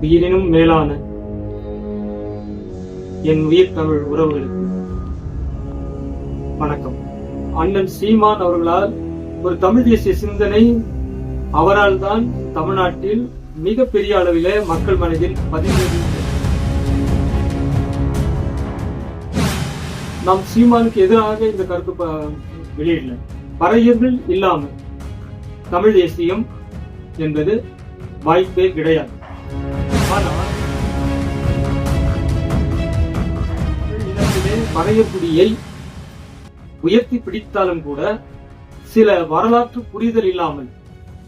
உயிரினும் மேலான என் உயிர் தமிழ் உறவுகளுக்கு வணக்கம். அண்ணன் சீமான் அவர்களால் ஒரு தமிழ் தேசிய சிந்தனை அவரால் தான் தமிழ்நாட்டில் மிக பெரிய அளவிலே மக்கள் மனதில் பதிவு நாம் சீமானுக்கு எதிராக இந்த கருத்து ப- வெளியிடல. பறையர்கள் இல்லாமல் தமிழ் தேசியம் என்பது வாய்ப்பே கிடையாது. பனையக்குடியை பறையக்குடியை உயர்த்தி பிடித்தாலும் கூட சில வரலாற்று புரிதல் இல்லாமல்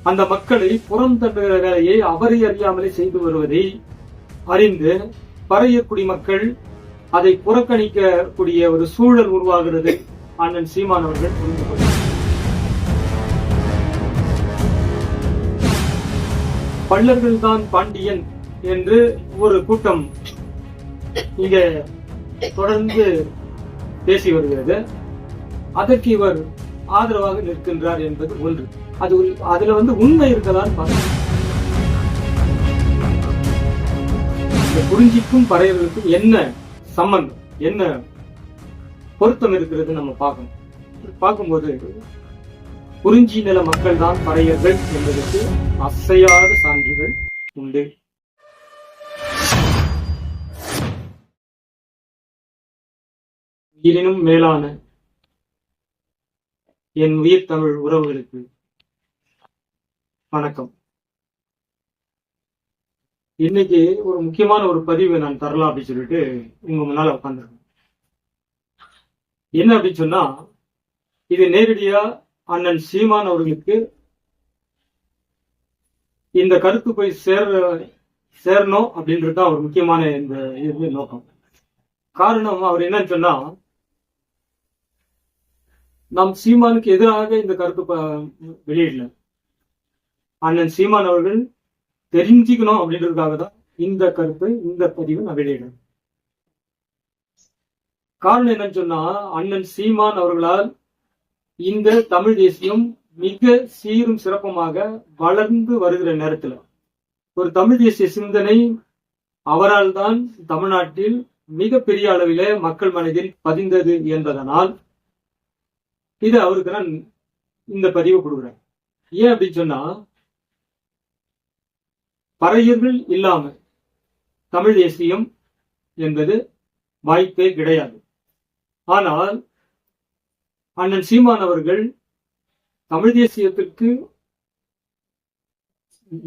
அந்த மக்களை புறந்தள்ளுகிற வேலையை அவரை அறியாமலே செய்து வருவதை அறிந்து பறையக்குடி மக்கள் அதை புறக்கணிக்கக்கூடிய ஒரு சூழல் உருவாகிறது. அண்ணன் சீமான் அவர்கள் புரிந்து கொண்டார் தான் பாண்டியன் என்று ஒரு கூட்டம் இங்க தொடர்ந்து பேசி வருகிறது அதற்கு இவர் ஆதரவாக நிற்கின்றார் என்பது ஒன்று. அது அதுல வந்து உண்மை இருக்கதான் பார்க்கணும் இந்த குறிஞ்சிக்கும் பறையர்களுக்கும் என்ன சம்பந்தம்? என்ன பொருத்தம் இருக்கிறது நம்ம பார்க்கணும். பார்க்கும்போது குறிஞ்சி நில மக்கள் தான் பறையர்கள் என்பதற்கு அசையாத சான்றுகள் உண்டு. உயிரினும் மேலான என் உயிர் தமிழ் உறவுகளுக்கு வணக்கம். இன்னைக்கு ஒரு முக்கியமான ஒரு பதிவு நான் தரலாம் அப்படின்னு சொல்லிட்டு உங்க முன்னால உட்காந்துருக்கேன் என்ன அப்படின்னு சொன்னா இது நேரடியா அண்ணன் சீமான் அவர்களுக்கு இந்த கருத்து போய் சேர சேரணும் அப்படின்றது தான் ஒரு முக்கியமான இந்த இது நோக்கம். காரணம் அவர் என்னன்னு சொன்னா நாம் சீமானுக்கு எதிராக இந்த கருத்து வெளியிடல. அண்ணன் சீமான் அவர்கள் தெரிஞ்சுக்கணும் அப்படின்றதுக்காக தான் இந்த கருத்தை இந்த பதிவை நான் வெளியிடுறேன் காரணம் என்னன்னு சொன்னா அண்ணன் சீமான் அவர்களால் இந்த தமிழ் தேசியம் மிக சீரும் சிறப்புமாக வளர்ந்து வருகிற நேரத்துல ஒரு தமிழ் தேசிய சிந்தனை அவரால் தான் தமிழ்நாட்டில் மிகப்பெரிய அளவிலே மக்கள் மனதில் பதிந்தது என்பதனால் இது அவருக்கு நான் இந்த பதிவு கொடுக்குறேன் ஏன் அப்படின்னு சொன்னா பறையர்கள் இல்லாம தமிழ் தேசியம் என்பது வாய்ப்பே கிடையாது. ஆனால் அண்ணன் சீமான் அவர்கள் தமிழ் தேசியத்திற்கு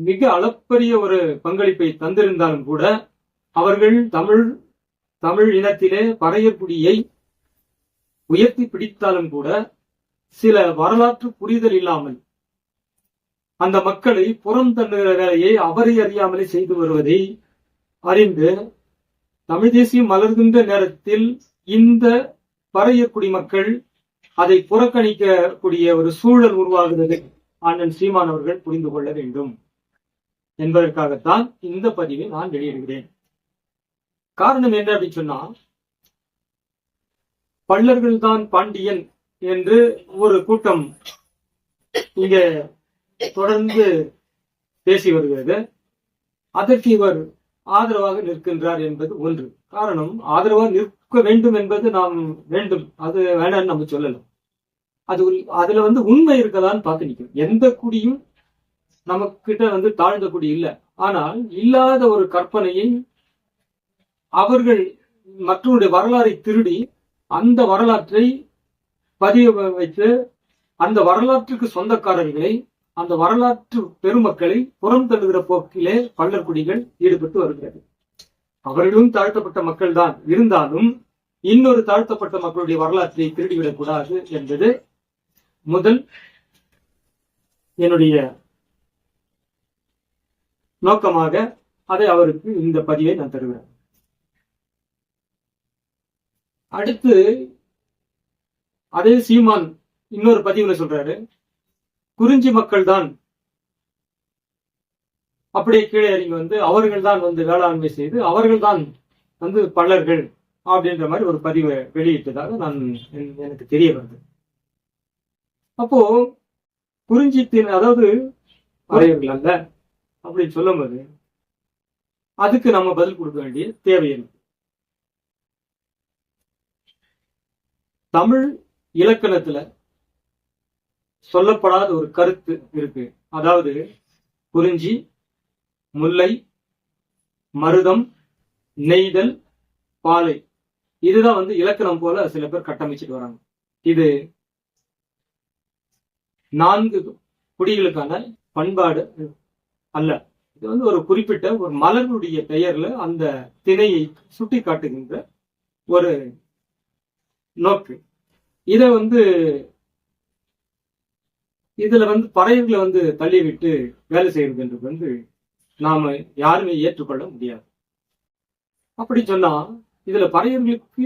மிக அளப்பரிய ஒரு பங்களிப்பை தந்திருந்தாலும் கூட அவர்கள் தமிழ் தமிழ் இனத்திலே பறையர் குடியை உயர்த்தி பிடித்தாலும் கூட சில வரலாற்று புரிதல் இல்லாமல் அந்த மக்களை புறந்தள்ளுகிற வேலையை அவரை அறியாமலே செய்து வருவதை அறிந்து தமிழ் தேசியம் மலர்கின்ற நேரத்தில் இந்த பறையக்குடி மக்கள் அதை புறக்கணிக்கக்கூடிய ஒரு சூழல் உருவாகிறது அண்ணன் சீமான் அவர்கள் புரிந்து கொள்ள வேண்டும். என்பதற்காகத்தான் இந்த பதிவை நான் வெளியிடுகிறேன். காரணம் என்ன அப்படின்னு சொன்னா பள்ளர்கள் தான் பாண்டியன் என்று ஒரு கூட்டம் இங்க தொடர்ந்து பேசி வருகிறது. அதற்கு இவர் ஆதரவாக நிற்கின்றார் என்பது ஒன்று. காரணம் ஆதரவாக நிற்க வேண்டும் என்பது நாம் வேண்டும். அது வேணாம்னு நம்ம சொல்லலாம் அது அதுல வந்து உண்மை இருக்கதான்னு பார்த்து நிற்கும். எந்த குடியும் நமக்கிட்ட வந்து தாழ்ந்த குடி இல்லை. ஆனால் இல்லாத ஒரு கற்பனையை அவர்கள் மற்றவருடைய வரலாறை திருடி அந்த வரலாற்றை பதிய வைத்து அந்த வரலாற்றுக்கு சொந்தக்காரர்களை அந்த வரலாற்று பெருமக்களை புறம் தள்ளுகிற போக்கிலே பள்ளர்குடிகள் ஈடுபட்டு வருகிறது. அவர்களும் தாழ்த்தப்பட்ட மக்கள் தான் இருந்தாலும் இன்னொரு தாழ்த்தப்பட்ட மக்களுடைய வரலாற்றை திருடிவிடக் கூடாது என்பது முதல் என்னுடைய நோக்கமாக அதை அவருக்கு இந்த பதிவை நான் தருகிறேன். அடுத்து அதே சீமான் இன்னொரு பதிவுல சொல்றாரு குறிஞ்சி மக்கள் தான் அப்படியே கீழே இறங்கி வந்து அவர்கள் தான் வந்து வேளாண்மை செய்து அவர்கள் தான் வந்து பலர்கள் அப்படின்ற மாதிரி ஒரு பதிவை வெளியிட்டதாக நான் எனக்கு தெரிய வருது. அப்போ குறிஞ்சித்தின் அதாவது அறையர்கள் அல்ல அப்படின்னு சொல்லும் போது அதுக்கு நம்ம பதில் கொடுக்க வேண்டிய தேவை இருக்கு தமிழ் இலக்கணத்துல சொல்லப்படாத ஒரு கருத்து இருக்கு. அதாவது குறிஞ்சி முல்லை மருதம் நெய்தல் பாலை. இதுதான் வந்து இலக்கணம் போல சில பேர் கட்டமைச்சிட்டு வராங்க. இது நான்கு குடிகளுக்கான பண்பாடு அல்ல. இது வந்து ஒரு குறிப்பிட்ட ஒரு மலருடைய பெயர்ல அந்த திணையை சுட்டி காட்டுகின்ற ஒரு நோக்கு. இதை வந்து இதுல வந்து பறையர்களை வந்து தள்ளி விட்டு வேலை செய்யறதுன்றது வந்து நாம யாருமே ஏற்றுக்கொள்ள முடியாது. அப்படி சொன்னா இதுல பறையர்களுக்கு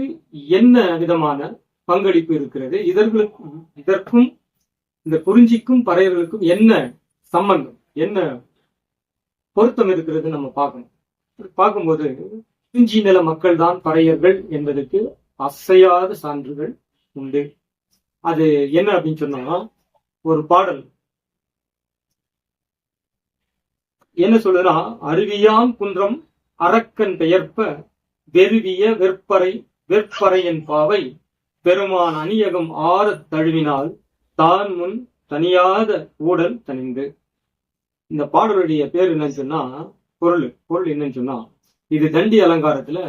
என்ன விதமான பங்களிப்பு இருக்கிறது? இதர்களுக்கும் இதற்கும் இந்த குறிஞ்சிக்கும் பறையர்களுக்கும் என்ன சம்பந்தம்? என்ன பொருத்தம் இருக்கிறது நம்ம பார்க்கணும். பார்க்கும்போது குறிஞ்சி நில மக்கள் தான் பறையர்கள் என்பதற்கு அசையாத சான்றுகள் உண்டு. அது என்ன அப்படின்னு சொன்னா ஒரு பாடல். என்ன சொல்லுதுன்னா அருவியாம் குன்றம் அரக்கன் பெயர்ப்ப வெறுவிய வெற்பறை வெற்பறையின் பாவை பெருமான் அணியகம் ஆறத் தழுவினால் தான் முன் தனியாத ஊடல் தனிந்து இந்த பாடலுடைய பேர் என்னன்னு சொன்னா பொருள். பொருள் என்னன்னு சொன்னா இது தண்டி அலங்காரத்துல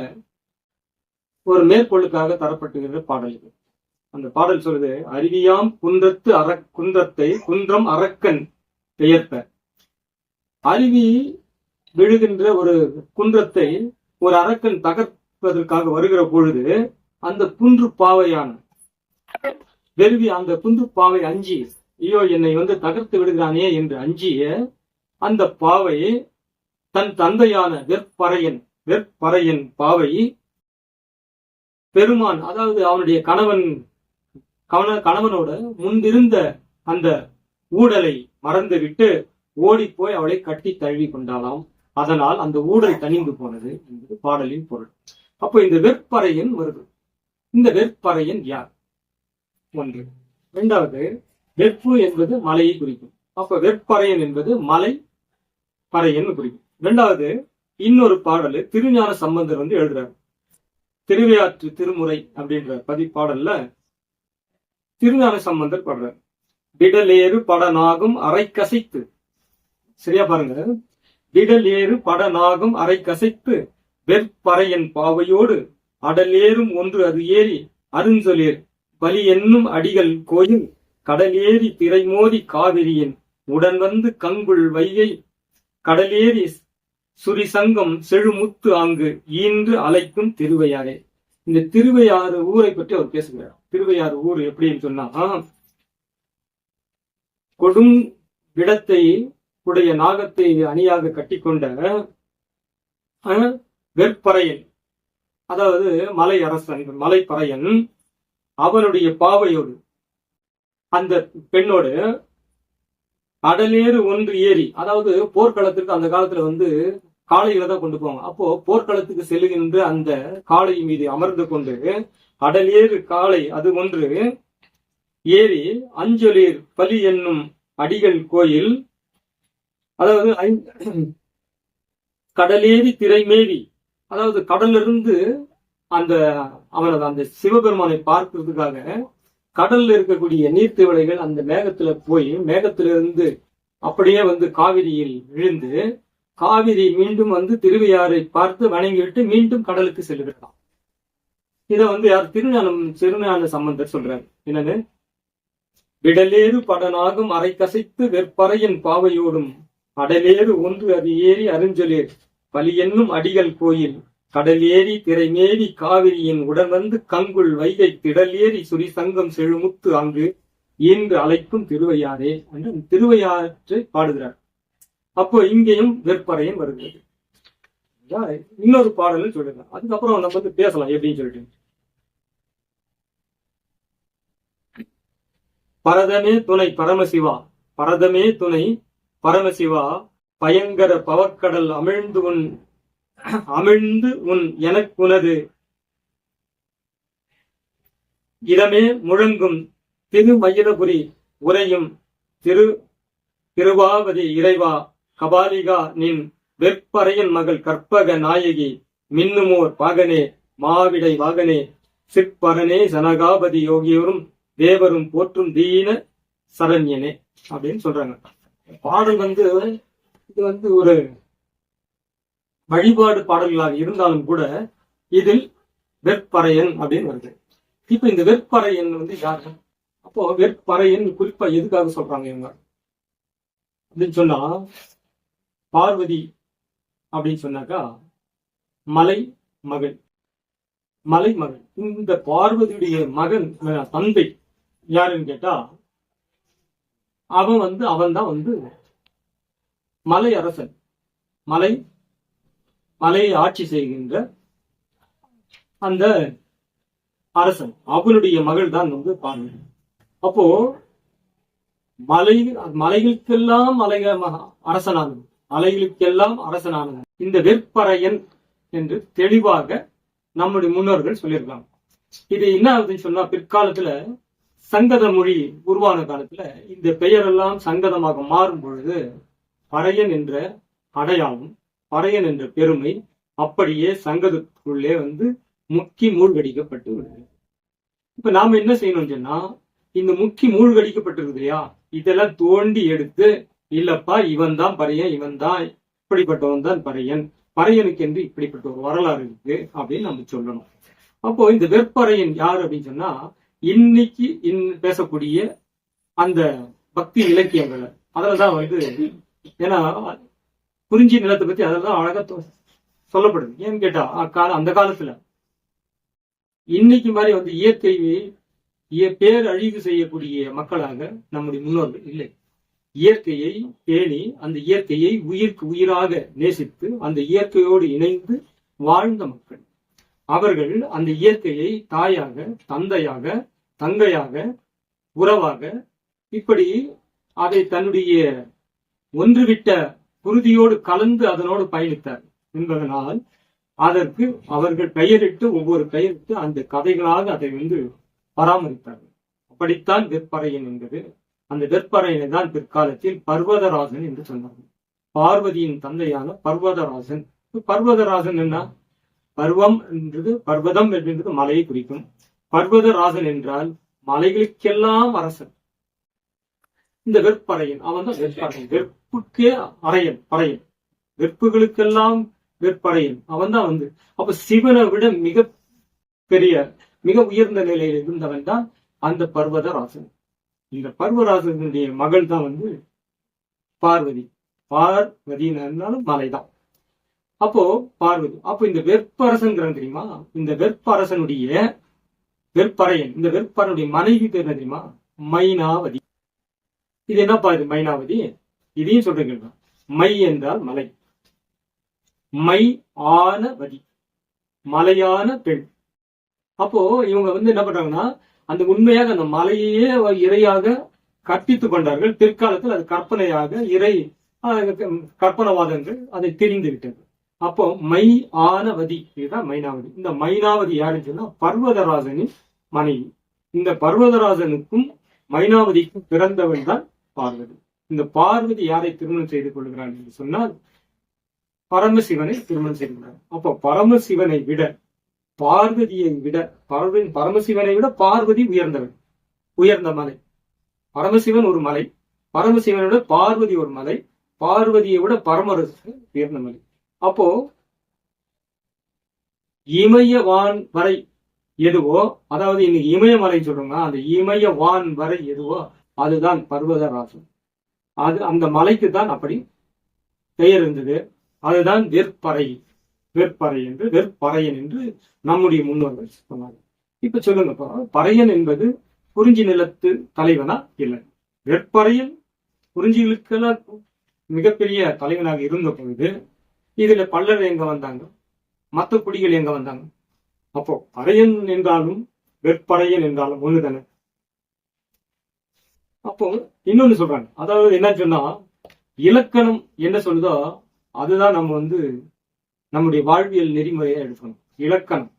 ஒரு மேற்கொள்ளுக்காக தரப்பட்டுகிற பாடல் இது. அந்த பாடல் சொல்லுது அருவியாம் குன்றத்து அற குன்றத்தை குன்றம் அரக்கன் பெயர்ப்ப அருவி விழுகின்ற ஒரு குன்றத்தை ஒரு அரக்கன் தகர்ப்பதற்காக வருகிற பொழுது அந்த குன்று பாவையான வெறுவி அந்த குன்று பாவை அஞ்சி ஐயோ என்னை வந்து தகர்த்து விடுகிறானே என்று அஞ்சிய அந்த பாவை தன் தந்தையான வெற்பறையன் வெற்பறையன் பாவை பெருமான் அதாவது அவனுடைய கணவன் கவன கணவனோட முன்பிருந்த அந்த ஊடலை மறந்துவிட்டு ஓடி போய் அவளை கட்டி தழுவி கொண்டாலாம் அதனால் அந்த ஊடல் தணிந்து போனது என்பது பாடலின் பொருள். அப்போ இந்த வெற்பறையன் வருது. இந்த வெற்பறையன் யார்? ஒன்று. இரண்டாவது வெப்பு என்பது மலையை குறிக்கும். அப்ப வெற்பறையன் என்பது மலை பறையன் குறிக்கும். இரண்டாவது இன்னொரு பாடல் திருஞான சம்பந்தர் வந்து எழுதுறாரு. திருவையாற்று திருமுறை அப்படின்ற பதிப்பாடல்ல திருஞான சம்பந்தர் பாடுறார். விடலேறு படநாகும் அரை கசைத்து. சரியா பாருங்க. விடலேறு படநாகும் அரை கசைத்து வெற்பறையன் பாவையோடு அடலேறும் ஒன்று அது ஏறி அருஞ்சொலேர். பலி என்னும் அடிகள் கோயில் கடலேறி திரைமோதி காவிரியின். உடன் வந்து கங்குள் வையை கடலேறி சுரிசங்கம் செழுமுத்து அங்கு ஈன்று அழைக்கும் திருவையாறே இந்த திருவையாறு ஊரை பற்றி அவர் பேசுகிறார். திருவையாறு ஊர் எப்படின்னு சொன்னா கொடும் விடத்தை உடைய நாகத்தை அணியாக கட்டிக்கொண்ட அஹ், வெற்பறையன் அதாவது மலை அரசன் மலைப்பறையன் அவனுடைய பாவையோடு அந்த பெண்ணோடு அடலேறு ஒன்று ஏறி அதாவது போர்க்களத்திற்கு அந்த காலத்துல வந்து காளைகளை தான் கொண்டு போவாங்க. அப்போ போர்க்களத்துக்கு செல்லுகின்ற அந்த காளை மீது அமர்ந்து கொண்டு அடலேறு காளை அது ஒன்று ஏறி அஞ்சொலீர் பலி என்னும் அடிகள் கோயில். அதாவது கடலேறி திரைமேவி. அதாவது கடலிருந்து அந்த அவனது அந்த சிவபெருமானை பார்க்கறதுக்காக கடல்ல இருக்கக்கூடிய நீர்த்திவளைகள் அந்த மேகத்துல போய் மேகத்திலிருந்து அப்படியே வந்து காவிரியில் விழுந்து காவிரி மீண்டும் வந்து திருவையாறை பார்த்து வணங்கிவிட்டு மீண்டும் கடலுக்கு செல்கிறான் இத வந்து யார்? திருஞானம் திருஞான சம்பந்தர் சொல்றாரு. என்னது? விடலேறு படனாகும் அரை கசைத்து வெற்பறையின் பாவையோடும் அடலேறு ஒன்று அது ஏறி அருஞ்சொலேர் பலி என்னும் அடிகள் கோயில் கடலேறி திரைமேறி காவிரியின் உடன் வந்து கங்குள் வைகை திடலே சுரி சங்கம் செழுமுத்து அங்கு இன்று அழைக்கும் திருவையாரே என்று திருவையாற்றை பாடுகிறார். அப்போ இங்கேயும் வெற்பறையன் வருகிறது. இன்னொரு பாடல் சொல்லுங்க. அதுக்கப்புறம் நம்ம வந்து பேசலாம் எப்படின்னு சொல்லிட்டு. பரதமே துணை பரமசிவா பரதமே துணை பரமசிவா பயங்கர பவக்கடல் அமிழ்ந்து உன் அமிழ்ந்து உன் எனக்குனது. இடமே முழங்கும் திருமயிலபுரி உரையும் திரு திருவாவதி இறைவா கபாலிகா நின் வெற்பறையன் மகள் கற்பக நாயகி மின்னுமோர் பாகனே மாவிடை வாகனே சிற்பரனே சனகாபதி யோகியோரும் தேவரும் போற்றும் தீன சரண்யனே அப்படின்னு சொல்றாங்க. பாடல் வந்து இது வந்து ஒரு வழிபாடு பாடல்களாக இருந்தாலும் கூட இதில் வெற்பறையன் அப்படின்னு வருது. இப்ப இந்த வெற்பறையன் வந்து யாரு? அப்போ வெற்பறையன் குறிப்பா எதுக்காக சொல்றாங்க இவங்க? அப்படின்னு சொன்னா பார்வதி அப்படின்னு சொன்னாக்கா மலை மகள் மலை மகன். இந்த பார்வதியுடைய மகன் அஹ், தந்தை யாருன்னு கேட்டா அவன் வந்து அவன் தான் வந்து மலை அரசன். மலை மலையை ஆட்சி செய்கின்ற அந்த அரசன். அவனுடைய மகள் தான் வந்து பார்வதி. அப்போ மலை மலைகளுக்கெல்லாம் மலைக அரசனாகும் அலைகளுக்கெல்லாம் அரசனானவன். இந்த வெற்பறையன் என்று தெளிவாக நம்முடைய முன்னோர்கள் சொல்லியிருக்காங்க இது என்ன ஆகுதுன்னு சொன்னா பிற்காலத்துல சங்கத மொழி உருவான காலத்துல இந்த பெயரெல்லாம் சங்கதமாக மாறும் பொழுது பறையன் என்ற அடையாளம் பறையன் என்ற பெருமை அப்படியே சங்கதத்துக்குள்ளே வந்து முக்கி மூழ்கடிக்கப்பட்டு விடுது. இப்ப நாம என்ன செய்யணும் சொன்னா இந்த முக்கி மூழ்கடிக்கப்பட்டிருக்கு இல்லையா? இதெல்லாம் தோண்டி எடுத்து இல்லப்பா இவன் தான் பறையன் இவன் தான் இப்படிப்பட்டவன் தான் பறையன். பறையனுக்கு என்று இப்படிப்பட்ட ஒரு வரலாறு இருக்கு அப்படின்னு நம்ம சொல்லணும். அப்போ இந்த வெப்பறையன் யார் அப்படின்னு சொன்னா இன்னைக்கு இன் பேசக்கூடிய அந்த பக்தி இலக்கியங்கள். அதுலதான் வந்து ஏன்னா குறிஞ்சி நிலத்தை பத்தி அதெல்லாம் அழகா சொல்லப்படுது. ஏன்னு கேட்டா அக்கால அந்த காலத்துல. இன்னைக்கு மாதிரி வந்து இயற்கை இய- பேரழிவு செய்யக்கூடிய மக்களாக நம்முடைய முன்னோர்கள் இல்லை. இயற்கையை பேணி அந்த இயற்கையை உயிர்க்கு உயிராக நேசித்து அந்த இயற்கையோடு இணைந்து வாழ்ந்த மக்கள். அவர்கள் அந்த இயற்கையை தாயாக தந்தையாக தங்கையாக உறவாக இப்படி அதை தன்னுடைய ஒன்றுவிட்ட குருதியோடு கலந்து அதனோடு பயணித்தார் என்பதனால் அதற்கு அவர்கள் பெயரிட்டு ஒவ்வொரு பெயரிட்டு அந்த கதைகளாக அதை வந்து பராமரித்தார்கள். அப்படித்தான் வெப்பறையன் என்பது அந்த வெற்பறையனை தான் பிற்காலத்தில் பர்வதராசன் என்று சொன்னார்கள். பார்வதியின் தந்தையான பர்வதராசன். பர்வதராசன் என்ன? பருவம் என்றது பர்வதம் என்றது மலையை குறிக்கும். பர்வதராசன் என்றால் மலைகளுக்கெல்லாம் அரசன். இந்த வெற்பறையன் அவன் தான் வெற்பறையன் வெற்புக்கே அறையன் பறையன். வெற்புகளுக்கெல்லாம் வெற்பறையன் அவன் தான் வந்து. அப்ப சிவனை விட மிக பெரிய மிக உயர்ந்த நிலையில் இருந்தவன் தான் அந்த பர்வதராசன். இந்த பர்வராசனுடைய மகள் தான் வந்து பார்வதி பார்வதினாலும் மலைதான் அப்போ பார்வதி அப்போ இந்த வெற்பரசன்கிறான் தெரியுமா இந்த வெற்பரசனுடைய வெற்பறையன் இந்த வெற்பரனுடைய மனைவி பேர் என்ன தெரியுமா மைனாவதி இது என்னப்பா இது மைனாவதி இதையும் சொல்றீங்க மை என்றால் மலை மை ஆனவதி மலையான பெண் அப்போ இவங்க வந்து என்ன பண்றாங்கன்னா அந்த உண்மையாக அந்த மலையே இறையாக கற்பித்து கொண்டார்கள். பிற்காலத்தில் அது கற்பனையாக இறை கற்பனவாதங்கள் அதை தெரிந்து விட்டது. அப்போ மை ஆனவதி இதுதான் மைனாவதி. இந்த மைனாவதி யாருன்னு சொன்னா பர்வதராஜனின் மனைவி. இந்த பர்வதராஜனுக்கும் மைனாவதிக்கும் பிறந்தவன் தான் பார்வதி. இந்த பார்வதி யாரை திருமணம் செய்து கொள்கிறான் என்று சொன்னால் பரமசிவனை திருமணம் செய்கிறார் அப்போ பரமசிவனை விட பார்வதியை விட பார்வதி பரமசிவனை விட பார்வதி உயர்ந்தவன். உயர்ந்த மலை. பரமசிவன் ஒரு மலை. பரமசிவனை விட பார்வதி ஒரு மலை. பார்வதியை விட பரமரசு உயர்ந்த மலை. அப்போ இமயவான் வரை எதுவோ அதாவது இன்னைக்கு இமயமலை சொல்றோம்னா அந்த இமயவான் வரை எதுவோ அதுதான் பர்வதராசன். அது அந்த மலைக்கு தான் அப்படி பெயர் இருந்தது. அதுதான் வெற்பறை வெற்பறை என்று வெற்பறையன் என்று நம்முடைய முன்னோர்கள் சொன்னாங்க இப்ப சொல்லுங்க பறையன் என்பது குறிஞ்சி நிலத்து தலைவனா இல்லை. வெற்பறையன் குறிஞ்சிகளுக்கெல்லாம் மிகப்பெரிய தலைவனாக இருந்த பொழுது இதுல பல்லர் எங்க வந்தாங்க? மற்ற குடிகள் எங்க வந்தாங்க? அப்போ பறையன் என்றாலும் வெற்பறையன் என்றாலும் ஒண்ணுதானே? அப்போ இன்னொன்னு சொல்றாங்க. அதாவது என்ன சொன்னா இலக்கணம் என்ன சொல்லுதோ அதுதான் நம்ம வந்து நம்முடைய வாழ்வியல் நெறிமுறையை எடுக்கணும். இலக்கணம்.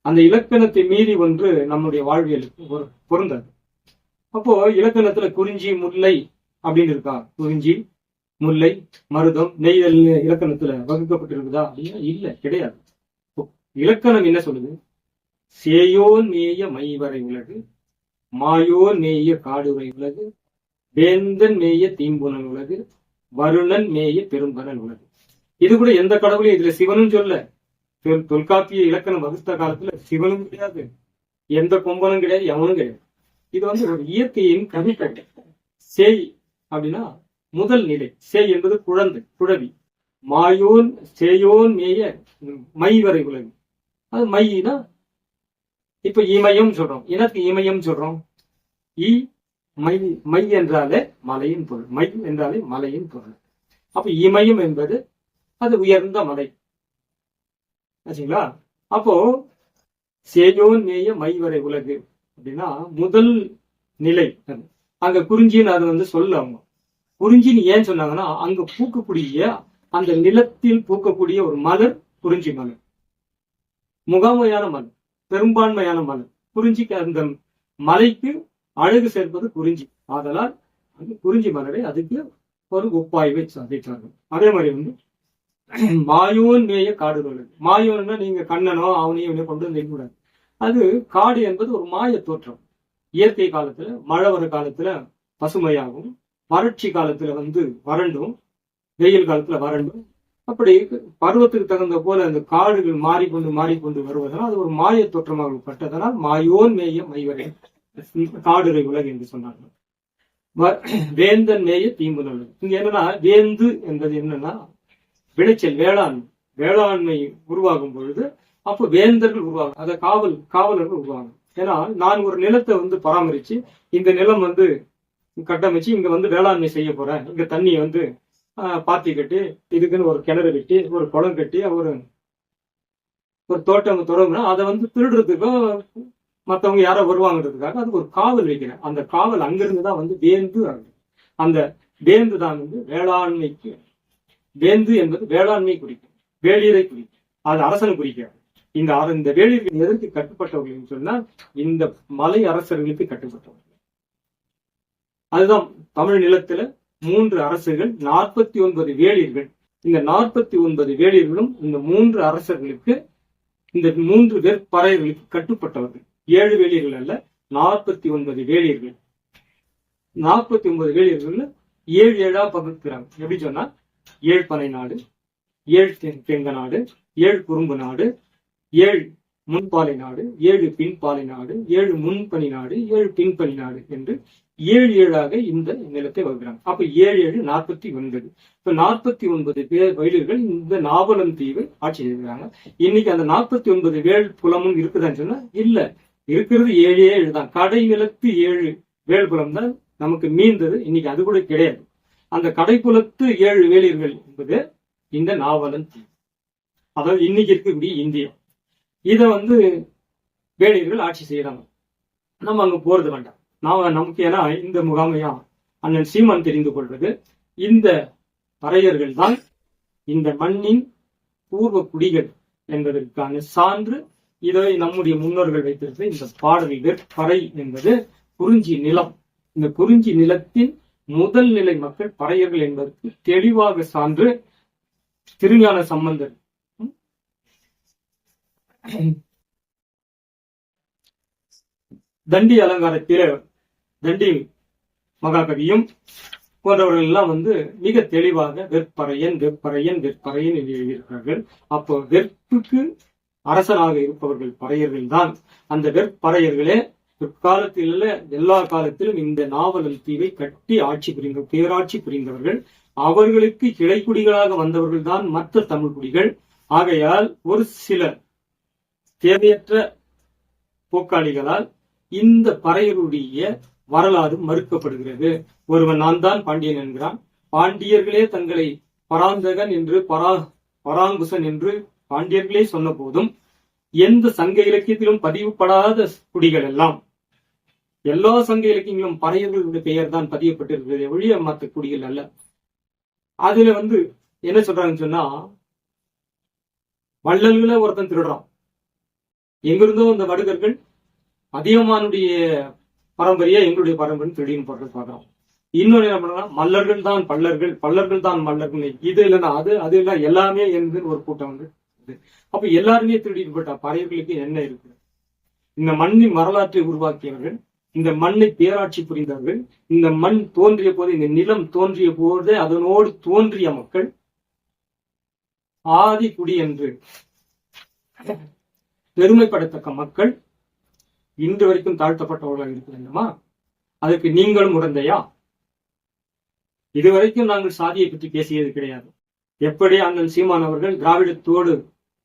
அந்த இலக்கணத்தை மீறி ஒன்று நம்முடைய வாழ்வியலுக்கு பொரு- பொருந்தாது அப்போ இலக்கணத்துல குறிஞ்சி முல்லை அப்படின்னு இருக்கா? குறிஞ்சி முல்லை மருதம் நெய்தல் இலக்கணத்துல வகுக்கப்பட்டிருக்குதா அப்படின்னா இல்ல கிடையாது. இலக்கணம் என்ன சொல்லுது? சேயோன் மேய மைவரை உலகு மாயோன் மேய காடுரை உலகு வேந்தன் மேய தீம்புணன் உலகு வருணன் மேய பெரும்பனன் உலகு. இது கூட எந்த கடவுளையும் இதுல சிவனும் சொல்ல தொல்காப்பிய இலக்கணம் வகுத்த காலத்துல சிவனும் கிடையாது. எந்த கொம்பனும் கிடையாது எவனும் கிடையாது. இது வந்து ஒரு இயற்கையின் கவிக்கட்டை சேய் அப்படின்னா முதல் நிலை. சேய் என்பது குழந்தை குழவி. மாயோன் சேயோன் மேய மை வரை உலகு அது மைனா இப்ப இமயம் சொல்றோம். எனக்கு இமயம் சொல்றோம்? இ மை மை என்றாலே மலையின் பொருள். மை என்றாலே மலையின் பொருள். அப்ப இமயம் என்பது அது உயர்ந்த மலை. ஆச்சுங்களா அப்போ சேயோன் மேய மை வரை உலகு அப்படின்னா முதல் நிலை அங்க குறிஞ்சின்னு அது வந்து சொல்ல அவங்க. குறிஞ்சின்னு ஏன் சொன்னாங்கன்னா அங்க பூக்கக்கூடிய அந்த நிலத்தில் பூக்கக்கூடிய ஒரு மலர் குறிஞ்சி மலர். முகாமையான மலர் பெரும்பான்மையான மலர். குறிஞ்சிக்கு அந்த மலைக்கு அழகு சேர்ப்பது குறிஞ்சி. ஆதலால் அந்த குறிஞ்சி மலரை அதுக்கு ஒரு ஒப்பாய்வை சாதித்தார்கள் அதே மாதிரி வந்து மாயோன் மேய காடு மாயோன்னா நீங்க கண்ணனோ அவனையும் இவனையும் கொண்டு வந்து கூடாது அது காடு என்பது ஒரு மாய தோற்றம். இயற்கை காலத்துல மழை வர காலத்துல பசுமையாகும் வறட்சி காலத்துல வந்து வறண்டும் வெயில் காலத்துல வறண்டும். அப்படி பருவத்துக்கு தகுந்த போல அந்த காடுகள் மாறிக்கொண்டு மாறிக்கொண்டு வருவதனால் அது ஒரு மாய தோற்றமாக பட்டதனால் மாயோன் மேய மைவரை காடுரை உலகு என்று சொன்னார்கள். வ- வேந்தன் மேய தீம்புனல் இங்க என்னன்னா வேந்து என்பது என்னன்னா விளைச்சல் வேளாண்மை வேளாண்மை உருவாகும் பொழுது அப்போ வேந்தர்கள் உருவாகும் அதை காவல் காவலர்கள் உருவாகும். ஏன்னா நான் ஒரு நிலத்தை வந்து பராமரிச்சு இந்த நிலம் வந்து கட்டமைச்சு இங்க வந்து வேளாண்மை செய்ய போறேன். இங்க தண்ணியை வந்து பாத்தி கட்டி இதுக்குன்னு ஒரு கிணறு வெட்டி ஒரு குளம் கட்டி ஒரு ஒரு தோட்டம் தொடங்குனா அதை வந்து திருடுறதுக்கோ மற்றவங்க யாரோ வருவாங்கிறதுக்காக அது ஒரு காவல் வைக்கிறேன். அந்த காவல் அங்கிருந்து தான் வந்து வேந்து ஆகுது அந்த வேந்து தான் வந்து வேளாண்மைக்கு வேந்து என்பது வேளாண்மை குறிக்கும் வேளியரை குறிக்கும். அது அரசன் குறிக்கிறது இந்த இந்த வேளிர்கள் எதற்கு கட்டுப்பட்டவர்கள் சொன்னால் இந்த மலை அரசர்களுக்கு கட்டுப்பட்டவர்கள். அதுதான் தமிழ் நிலத்துல மூன்று அரசர்கள் நாற்பத்தி ஒன்பது வேளியர்கள். இந்த நாற்பத்தி ஒன்பது வேளியர்களும் இந்த மூன்று அரசர்களுக்கு இந்த மூன்று பேர் பறையர்களுக்கு கட்டுப்பட்டவர்கள். ஏழு வேளியர்கள் அல்ல நாற்பத்தி ஒன்பது வேளியர்கள். நாற்பத்தி ஒன்பது வேளியர்கள் ஏழு ஏழா பகுக்கிறாங்க. எப்படி சொன்னா ஏழ் பனை நாடு ஏழு தென் தெங்க நாடு ஏழு குறும்பு நாடு ஏழு முன்பாலை நாடு ஏழு பின்பாலை நாடு ஏழு முன்பனி நாடு ஏழு பின்பனி நாடு என்று ஏழு ஏழாக இந்த நிலத்தை வகுக்கிறாங்க. அப்ப ஏழு ஏழு நாற்பத்தி ஒன்பது. இப்ப நாற்பத்தி ஒன்பது பேர் வயலர்கள் இந்த நாவலம் தீவை ஆட்சி செய்திருக்காங்க இன்னைக்கு அந்த நாற்பத்தி ஒன்பது வேல் புலமும் இருக்குதான்னு சொன்னா இல்ல. இருக்கிறது ஏழு ஏழு தான். கடை நிலத்து ஏழு வேல் புலம் தான் நமக்கு மீந்தது. இன்னைக்கு அது கூட கிடையாது. அந்த கடைக்குலத்து ஏழு வேலியர்கள் என்பது இந்த நாவலன் தீவு. அதாவது இன்னைக்கு இருக்கக்கூடிய இந்தியா. இதை வந்து வேலியர்கள் ஆட்சி செய்யறாங்க. நம்ம அங்க போறது வேண்டாம். நாம நமக்கு ஏன்னா இந்த முகாமையா அண்ணன் சீமான் தெரிந்து கொள்வது இந்த பறையர்கள் தான் இந்த மண்ணின் பூர்வ குடிகள் என்பதற்கான சான்று. இதை நம்முடைய முன்னோர்கள் வைத்திருந்த இந்த பாடல் வெற்பறை என்பது குறிஞ்சி நிலம். இந்த குறிஞ்சி நிலத்தின் முதல் நிலை மக்கள் பறையர்கள் என்பதற்கு தெளிவாக சான்று திருஞான சம்பந்தர். தண்டி அலங்காரத்தில தண்டி மகாகவியும் போன்றவர்கள் எல்லாம் வந்து மிக தெளிவாக வெற்பறையன் வெற்பறையன் வெற்பறையன் என்று எழுதியிருக்கிறார்கள். அப்போ வெற்புக்கு அரசனாக இருப்பவர்கள் பறையர்கள் தான் அந்த வெற்பறையர்களே பிற்காலத்தில் எல்லா காலத்திலும் இந்த நாவலல் தீவை கட்டி ஆட்சி புரிந்த பேராட்சி புரிந்தவர்கள். அவர்களுக்கு கிளைக்குடிகளாக வந்தவர்கள் தான் மற்ற தமிழ் குடிகள். ஆகையால் ஒரு சில தேவையற்ற போக்காளிகளால் இந்த பறையருடைய வரலாறு மறுக்கப்படுகிறது. ஒருவன் நான் தான் பாண்டியன் என்கிறான். பாண்டியர்களே தங்களை பராந்தகன் என்று பரா பராங்குசன் என்று பாண்டியர்களே சொன்ன போதும் எந்த சங்க இலக்கியத்திலும் பதிவுபடாத குடிகள் எல்லாம் எல்லா சங்க இலக்கியங்களும் பறையர்களுடைய பெயர் தான் பதியப்பட்டிருக்கிறது ஒழிய மற்ற குடிகள் அல்ல. அதுல வந்து என்ன சொல்றாங்கன்னு சொன்னா வள்ளல்களை ஒருத்தன் திருடுறான். எங்கிருந்தோ அந்த வடுகர்கள் அதிகமானுடைய பரம்பரையா எங்களுடைய பரம்பரை திருடின்னு போடுறது பாக்குறோம் இன்னொன்னு என்ன பண்ணலாம் மல்லர்கள் தான் பல்லர்கள் பல்லர்கள் தான் மல்லர்கள் இது இல்லைன்னா அது அது இல்ல எல்லாமே என்று ஒரு கூட்டம் வந்து அப்ப எல்லாருமே திருடிட்டு போட்டா பறையர்களுக்கு என்ன இருக்கு இந்த மண்ணின் வரலாற்றை உருவாக்கியவர்கள் இந்த மண்ணை பேராட்சி புரிந்தார்கள் இந்த மண் தோன்றிய போது இந்த நிலம் தோன்றிய போது அதனோடு தோன்றிய மக்கள் ஆதி குடி என்று பெருமைப்படத்தக்க மக்கள் இன்று வரைக்கும் தாழ்த்தப்பட்டவர்களாக இருக்க வேண்டுமா? அதற்கு நீங்களும் உடந்தையா? இதுவரைக்கும் நாங்கள் சாதியை பற்றி பேசியது கிடையாது. எப்படி அண்ணன் சீமான் அவர்கள் திராவிடத்தோடு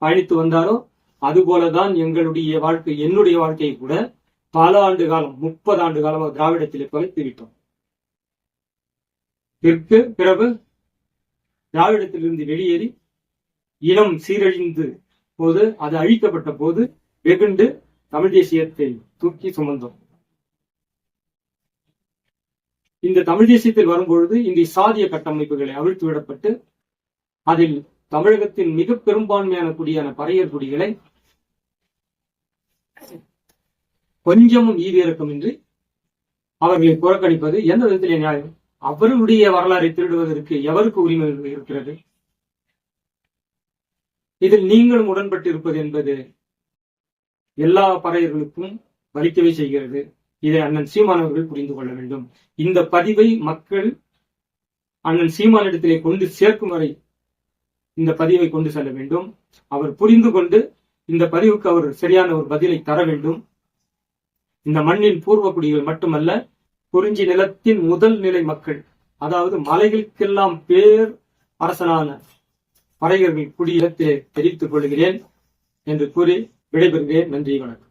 பயணித்து வந்தாரோ அதுபோலதான் எங்களுடைய வாழ்க்கை என்னுடைய வாழ்க்கையை கூட பல ஆண்டு காலம் முப்பது ஆண்டு காலமாக திராவிடத்திலே பகைத்து விட்டோம் பிற்கு பிறகு திராவிடத்திலிருந்து வெளியேறி இனம் சீரழிந்து போது அது அழிக்கப்பட்ட போது வெகுண்டு தமிழ் தேசியத்தை தூக்கி சுமந்தோம் இந்த தமிழ் தேசியத்தில் வரும்பொழுது இந்த சாதிய கட்டமைப்புகளை அவிழ்த்து விடப்பட்டு அதில் தமிழகத்தின் மிக பெரும்பான்மையான குடியான பறையர் குடிகளை கொஞ்சமும் ஈவிரக்கமின்றி அவர்களை புறக்கணிப்பது எந்த விதத்திலே நியாயம்? அவருடைய வரலாறை திருடுவதற்கு எவருக்கு உரிமை இருக்கிறது? இதில் நீங்களும் உடன்பட்டு இருப்பது என்பது எல்லா பறையர்களுக்கும் வலிக்கவே செய்கிறது. இதை அண்ணன் சீமான் அவர்கள் புரிந்து கொள்ள வேண்டும். இந்த பதிவை மக்கள் அண்ணன் சீமானிடத்திலே கொண்டு சேர்க்கும் வரை இந்த பதிவை கொண்டு செல்ல வேண்டும். அவர் புரிந்து கொண்டு இந்த பதிவுக்கு அவர் சரியான ஒரு பதிலை தர வேண்டும். இந்த மண்ணின் பூர்வ குடிகள் மட்டுமல்ல குறிஞ்சி நிலத்தின் முதல் நிலை மக்கள் அதாவது மலைகளுக்கெல்லாம் பேர் அரசனான பறையர்கள் குடியிடத்திலே தெரிவித்துக் கொள்கிறேன் என்று கூறி விடைபெறுகிறேன். நன்றி வணக்கம்.